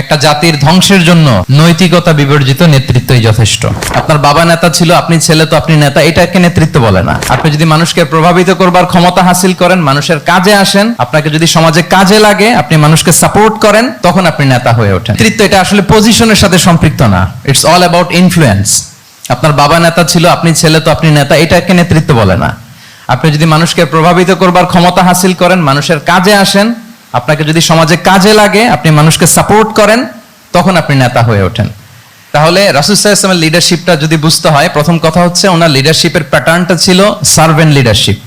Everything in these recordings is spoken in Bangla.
একটা জাতির ধ্বংসের জন্য নৈতিকতা বিবর্জিত নেতৃত্বই যথেষ্ট। আপনার বাবা নেতা ছিল, আপনি ছেলে তো আপনি নেতা এটাকে নেতৃত্ব বলে না। আপনি যদি মানুষকে প্রভাবিত করবার ক্ষমতা হাসিল করেন, মানুষের কাজে আসেন, আপনাকে যদি সমাজে কাজে লাগে, আপনি মানুষকে সাপোর্ট করেন, তখন আপনি নেতা হয়ে ওঠেন। নেতৃত্ব এটা আসলে পজিশনের সাথে সম্পৃক্ত না। ইটস অল অ্যাবাউট ইনফ্লুয়েন্স আপনার বাবা নেতা ছিল, আপনি ছেলে তো আপনি নেতা এটাকে নেতৃত্ব বলে না। আপনি যদি মানুষকে প্রভাবিত করবার ক্ষমতা হাসিল করেন, মানুষের কাজে আসেন আপনাকে যদি সমাজে কাজে লাগে, আপনি মানুষকে সাপোর্ট করেন, তখন আপনি নেতা হয়ে ওঠেন। তাহলে রাসুসাল্লামের লিডারশিপটা যদি বুঝতে হয়, প্রথম কথা হচ্ছে ওনার লিডারশিপের প্যাটার্নটা ছিল সার্ভেন্ট লিডারশিপ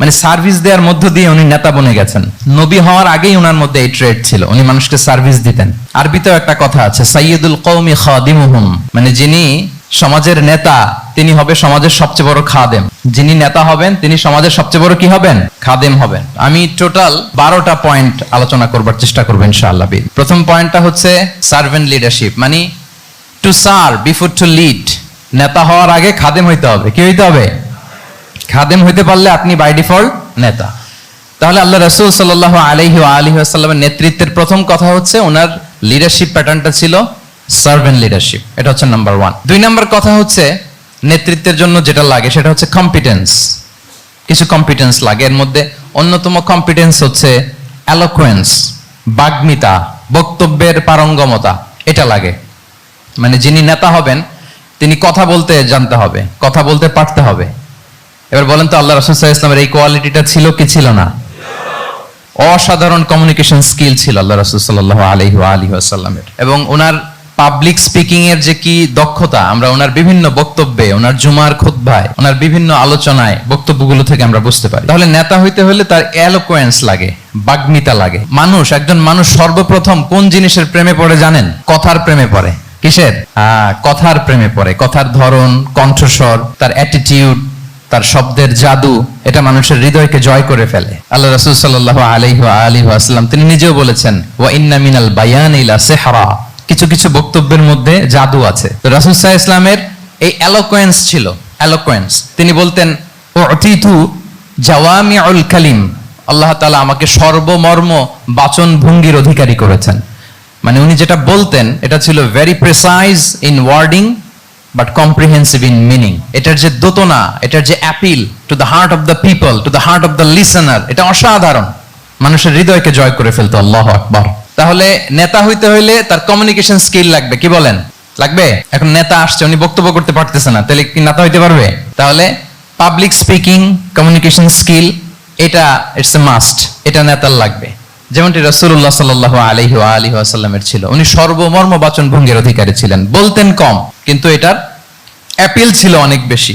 মানে সার্ভিস দেওয়ার মধ্য দিয়ে উনি নেতা বনে গেছেন। নবী হওয়ার আগেই ওনার মধ্যে এই ট্রেড ছিল, উনি মানুষকে সার্ভিস দিতেন। আরবিতেও একটা কথা আছে সাইয়দুল কৌমি খাদিমুহুম মানে যিনি সমাজের নেতা, তিনি হবে সমাজের সবচেয়ে বড় খাদেম। যিনি নেতা হবেন, তিনি সমাজের সবচেয়ে বড় কি হবেন? খাদেম হবেন। আমি টোটাল বারোটা পয়েন্ট আলোচনা করবার চেষ্টা করব ইনশাআল্লাহ। প্রথম পয়েন্টটা হচ্ছে সার্ভেন্ট লিডারশিপ মানে to serve before to lead নেতা হওয়ার আগে খাদেম হইতে হবে। কি হইতে হবে? খাদেম হইতে পারলে আপনি বাই ডিফল্ট নেতা। তাহলে আল্লাহ রসুল সাল আলহি আলহি নেতৃত্বের প্রথম কথা হচ্ছে ওনার লিডারশিপ প্যাটার্নটা ছিল সার্ভেন্ট লিডারশিপ এটা হচ্ছে নাম্বার ওয়ান দুই নাম্বার কথা হচ্ছে নেতৃত্বের জন্য যেটা লাগে, সেটা হচ্ছে কম্পিটেন্স কিছু কম্পিটেন্স লাগে, এর মধ্যে অন্যতম কম্পিটেন্স হচ্ছে অ্যালোকুয়েন্স বাগ্মিতা, বক্তব্যের পারঙ্গমতা, এটা লাগে। মানে যিনি নেতা হবেন, তিনি কথা বলতে জানতে হবে, কথা বলতে পারতে হবে। এবার বলেন তো, আল্লাহ রসুল ইসলামের এই কোয়ালিটিটা ছিল কি ছিল না? অসাধারণ কমিউনিকেশন স্কিল ছিল আল্লাহ রসুল সাল্লাহ আলহি আলহি আসাল্লামের এবং ওনার পাবলিক স্পিকিং এর যে কি দক্ষতা, আমরা ওনার বিভিন্ন বক্তব্যে, ওনার জুমার খুতবায়, ওনার বিভিন্ন আলোচনায় বক্তব্যগুলো থেকে আমরা বুঝতে পারি। তাহলে নেতা হইতে হলে তার অ্যালোকোয়েন্স লাগে, বাগ্মিতা লাগে। মানুষ, একজন মানুষ সর্বপ্রথম কোন জিনিসের প্রেমে পড়ে জানেন? কথার প্রেমে পড়ে। কিসের? কথার প্রেমে পড়ে। কথার ধরন, কণ্ঠস্বর, তার অ্যাটিটিউড তার শব্দের জাদু, এটা মানুষের হৃদয়কে জয় করে ফেলে। আল্লাহ রসুল সাল্লাহ আলাইহি আলী আসলাম তিনি নিজেও বলেছেন, ওয়া ইন্না মিনাল বায়ান ইলা সেহারা। কিছু কিছু বক্তব্যের মধ্যে জাদু আছে। তো রাসূল সাল্লাল্লাহু ইসলামের এই অ্যালোকোয়েন্স ছিল অ্যালোকোয়েন্স তিনি বলতেন ও অতিথু জাওয়ামিউল কালিম। আল্লাহ তাআলা আমাকে সর্বমর্ম বাচন ভঙ্গির অধিকারী করেছেন। মানে উনি যেটা বলতেন, এটা ছিল very precise in wording but comprehensive in meaning এটার যে দোতনা, এটার যে appeal to the heart of the people to the heart of the listener এটা অসাধারণ। মানুষের হৃদয়কে জয় করে ফেলতো, আল্লাহ আকবার। তাহলে নেতা হইতে হইলে তার কমিউনিকেশন স্কিল লাগবে, কি বলেন? লাগবে? এখন নেতা আসছে, উনি বক্তব্য করতে পারতেছে না, তাহলে কি নেতা হইতে পারবে? তাহলে পাবলিক স্পিকিং কমিউনিকেশন স্কিল এটা ইটস এ মাস্ট এটা নেতার লাগবে। যেমনটি রসুল্লাহ সাল্লাহ আলহি আলহি আসাল্লামের ছিল, উনি সর্বমর্ম বাচন ভঙ্গির অধিকারী ছিলেন, বলতেন কম, কিন্তু এটার অ্যাপিল ছিল অনেক বেশি।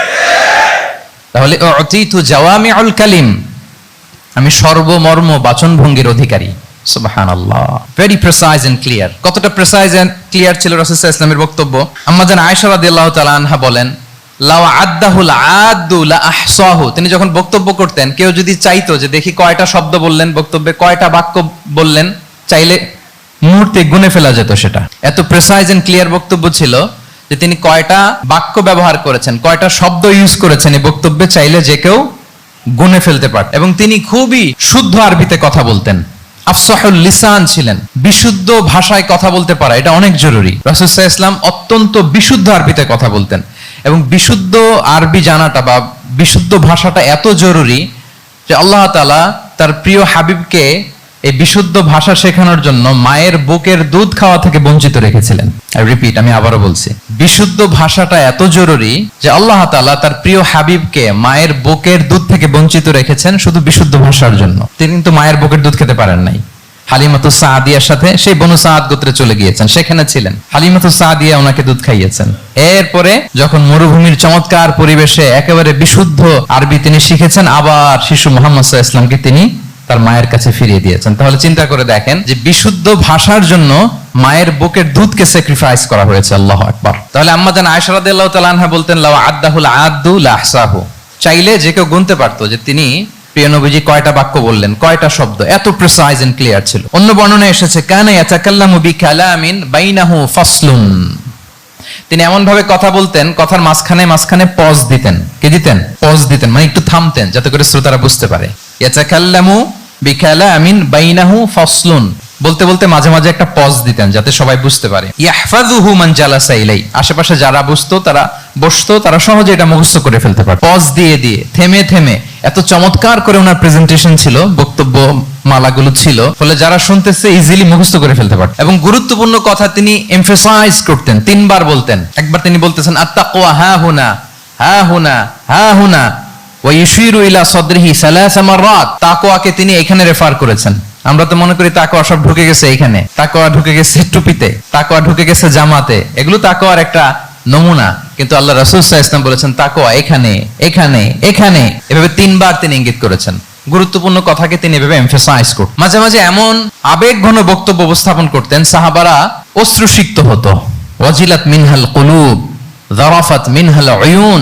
তাহলে অতীতু জাওয়ামি আল কালিম, আমি সর্বমর্ম বাচন ভঙ্গির অধিকারী তিনি যখন বক্তব্য করতেন, কেউ যদি চাইতো যে দেখি কয়টা শব্দ বললেন, বক্তব্যে কয়টা বাক্য বললেন, চাইলে মুহূর্তে গুনে ফেলা যেত সেটা। এত প্রেসাইজ এন্ড ক্লিয়ার বক্তব্য ছিল যে তিনি কয়টা বাক্য ব্যবহার করেছেন, কয়টা শব্দ ইউজ করেছেন এই বক্তব্যে চাইলে যে কেউ গুনে ফেলতে পারত এবং তিনি খুবই শুদ্ধ আরবিতে কথা বলতেন। আফসাহুল লিসান ছিলেন। বিশুদ্ধ ভাষায় কথা বলতে পারা, এটা অনেক জরুরি। রাসুসাহ ইসলাম অত্যন্ত বিশুদ্ধ আরবিতে কথা বলতেন। এবং বিশুদ্ধ আরবি জানাটা বা বিশুদ্ধ ভাষাটা এত জরুরি যে আল্লাহ তাআলা তার প্রিয় হাবিবকে এই বিশুদ্ধ ভাষা শেখানোর জন্য মায়ের বুকের দুধ খাওয়া থেকে বঞ্চিত রেখেছিলেন। রিপিট আমি আবারও বলছি। বিশুদ্ধ ভাষাটা এত জরুরি যে আল্লাহ তাআলা তার প্রিয় হাবিবকে মায়ের বুকের দুধ থেকে বঞ্চিত রেখেছেন শুধু বিশুদ্ধ ভাষার জন্য। তিনি কিন্তু মায়ের বুকের দুধ খেতে পারেন নাই। হালিমাতু সাদিয়ার সাথে সেই বনু সাদ গোত্রে চলে গিয়েছেন। সেখানে ছিলেন। হালিমাতু সাদিয়া ওনাকে দুধ খাইয়েছেন। এরপরে যখন মরুভূমির চমৎকার পরিবেশে একেবারে বিশুদ্ধ আরবি তিনি শিখেছেন, আবার শিশু মোহাম্মদ ইসলামকে তিনি তার মায়ের কাছে ফিরিয়ে দিয়েছেন। তাহলে চিন্তা করে দেখেন যে বিশুদ্ধ ভাষার জন্য মায়ের বুকের দুধকে স্যাক্রিফাইস করা হয়েছে, আল্লাহ আকবার। তাহলে আম্মা জান আয়সা রাদিয়াল্লাহু তাআলা আনহা বলতেন লাও চাইলে যে কেউ গুনতে পারতো যে তিনি কয়টা বাক্য বললেন, কয়টা শব্দ, এত প্রিসাইজ এন্ড ক্লিয়ার ছিল। অন্য বর্ণনা এসেছে বাইনাহু ফাসলুন। তিনি এমন ভাবে কথা বলতেন, কথার মাঝখানে মাঝখানে পজ দিতেন। কি দিতেন? পজ দিতেন মানে একটু থামতেন, যাতে করে শ্রোতারা বুঝতে পারে। বিকালামিন বাইনাহু ফাসলুন। বলতে বলতে মাঝে মাঝে একটা পজ দিতেন যাতে সবাই বুঝতে পারে। ইয়াহফাযুহু মান জালাসা ইলাই আশেপাশে যারা বুঝতো, তারা বসতো, তারা সহজে এটা মুখস্থ করে ফেলতে পারত। পজ দিয়ে দিয়ে, থেমে থেমে। এত চমৎকার করে ওনার প্রেজেন্টেশন ছিল, বক্তব্য মালাগুলো ছিল। ফলে যারা শুনতেছে ইজিলি মুখস্থ করে ফেলতে পারত। এবং গুরুত্বপূর্ণ কথা তিনি এমফেসাইজ করতেন, তিনবার বলতেন। একবার তিনি বলতেছেন, আত্তাকওয়া, হা হুনা হা হুনা হা হুনা। ইলা সাদরিহি সালাসা মাররাত তাকওয়াকে তিনি এখানে রেফার করেছেন। আমরা তো মনে করি তাকওয়া সব ঢুকে গেছে এখানে। তাকওয়া ঢুকে গেছে টুপিতে, তাকওয়া ঢুকে গেছে জামাতে। এগুলো তাকওয়ার একটা নমুনা। কিন্তু আল্লাহ রাসূল সাল্লাল্লাহু বলেছেন, তাকওয়া এখানে এখানে এখানে। এভাবে তিনবার তিনি ইঙ্গিত করেছেন। গুরুত্বপূর্ণ কথাকে তিনি এভাবে এমফেসাইজ করতেন মাঝে মাঝে এমন আবেগ ঘন বক্তব্য উপস্থাপন করতেন, সাহাবারা অশ্রুসিক্ত হতো। ওয়াজিলাত মিনহাল কুলুব জারাফাত মিনহাল উয়ুন।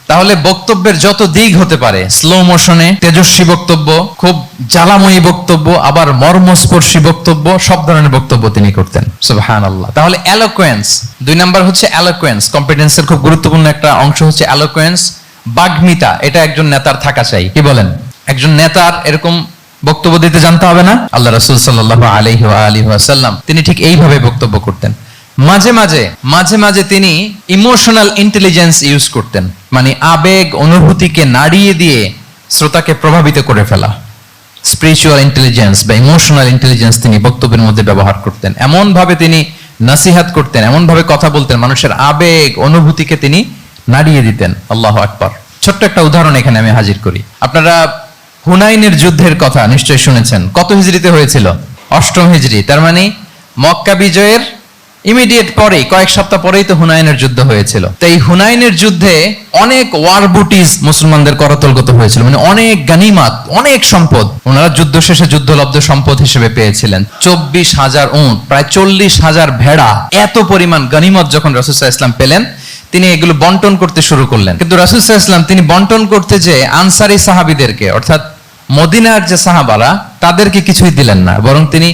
তাহলে বক্তব্যের যত দিক হতে পারে স্লো মোশনে তেজস্বী বক্তব্য, খুব জ্বালাময়ী বক্তব্য, আবার মর্মস্পর্শী বক্তব্য, সব ধরনের বক্তব্য তিনি করতেন। সুবহান আল্লাহ তাহলে অ্যালোকোয়েন্স দুই নাম্বার হচ্ছে অ্যালোকোয়েন্স কম্পিটেন্সের খুব গুরুত্বপূর্ণ একটা অংশ হচ্ছে অ্যালোকোয়েন্স বাগ্মিতা, এটা একজন নেতার থাকা চাই, কি বলেন? একজন নেতার এরকম বক্তব্য দিতে জানতে হবে না? আল্লাহ রাসূল সাল্লাহ আলাইহি ওয়া আলিহি ওয়াসাল্লাম, তিনি ঠিক এইভাবে বক্তব্য করতেন। মাঝে মাঝে মাঝে মাঝে তিনি ইমোশনাল ইন্টেলিজেন্স ইউজ করতেন। মানে আবেগ, অনুভূতিকে নাড়িয়ে দিয়ে শ্রোতাকে প্রভাবিত করে ফেলা। স্পিরিচুয়াল ইন্টেলিজেন্স বা ইমোশনাল ইন্টেলিজেন্স তিনি বক্তব্যের মধ্যে ব্যবহার করতেন। এমন ভাবে তিনি নাসিহাত করতেন এমন ভাবে কথা বলতেন, মানুষের আবেগ, অনুভূতিকে তিনি নাড়িয়ে দিতেন। আল্লাহ আকবার। ছোট্ট একটা উদাহরণ এখানে আমি হাজির করি। আপনারা হুনাইনের যুদ্ধের কথা নিশ্চয়ই শুনেছেন। কত হিজড়িতে হয়েছিল? অষ্টম হিজড়ি, তার মানে মক্কা বিজয়ের ইমিডিয়েট পরেই, কয়েক সপ্তাহ পরেই তো হুনাইনের যুদ্ধ হয়েছিল। তো এই হুনাইনের যুদ্ধে অনেক ওয়ার বুটিস মুসলমানদের করতলগত হয়েছিল। মানে অনেক গানিমাত, অনেক সম্পদ। ওনারা যুদ্ধ শেষে যুদ্ধলব্ধ সম্পদ হিসেবে পেয়েছিলেন। চব্বিশ হাজার উঁট, প্রায় চল্লিশ হাজার ভেড়া। এত পরিমাণ গানিমত যখন রসুল্লাহ ইসলাম পেলেন, তিনি এগুলো বন্টন করতে শুরু করলেন। কিন্তু রাসুল্লাহ ইসলাম তিনি বন্টন করতে যে আনসারি সাহাবিদেরকে, অর্থাৎ মদিনার যে সাহাবারা, তাদেরকে কিছুই দিলেন না। বরং তিনি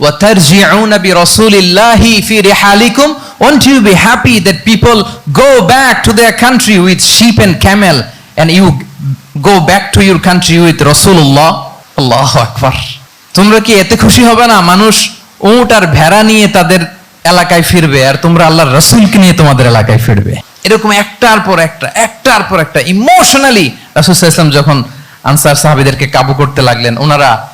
ওয়া তারজিউনা বিরাসূলিল্লাহি ফি রিহালিকুম won't you be happy that people go back to their country with sheep and camel and you go back to your country with রাসূলুল্লাহ আল্লাহু আকবার তোমরা কি এতে খুশি হবে না? মানুষ উট আর ভেড়া নিয়ে তাদের এলাকায় ফিরবে আর তোমরা আল্লাহর রসুলকে নিয়ে তোমাদের এলাকায় ফিরবে। এরকম একটার পর একটা, একটার পর একটা ইমোশনালি রাসুল ইসলাম যখন আনসার সাহাবিদেরকে কাবু করতে লাগলেন, ওনারা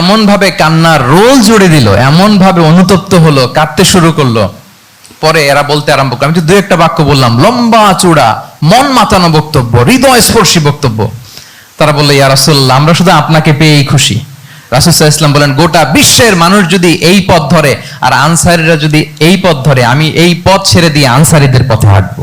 এমন ভাবে কান্নার রোল জুড়ে দিল এমন ভাবে অনুতপ্ত হলো, কাঁদতে শুরু করল। পরে এরা বলতে আরম্ভ করল আমি তো দু একটা বাক্য বললাম, লম্বা চূড়া, মন মাতানো বক্তব্য হৃদয় স্পর্শী বক্তব্য। তারা বলল, ইয়া রাসূলুল্লাহ, আমরা শুধু আপনাকে পেয়েই খুশি। আলাইহি ওয়াসাল্লাম বলেন, গোটা বিশ্বের মানুষ যদি এই পথ ধরে, আর আনসারীরা যদি এই পথ ধরে, আমি এই পথ ছেড়ে দিয়ে আনসারীদের পথে হাঁটবো।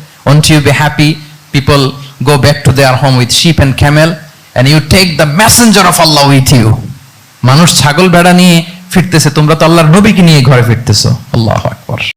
Won't you be happy? People go back to their home with sheep and camel and you take the messenger of Allah with you মানুষ ছাগল ভেড়া নিয়ে ফিরতেছে তোমরা তো আল্লাহর নবীকে নিয়ে ঘরে ফিরতেছো আল্লাহ আকবার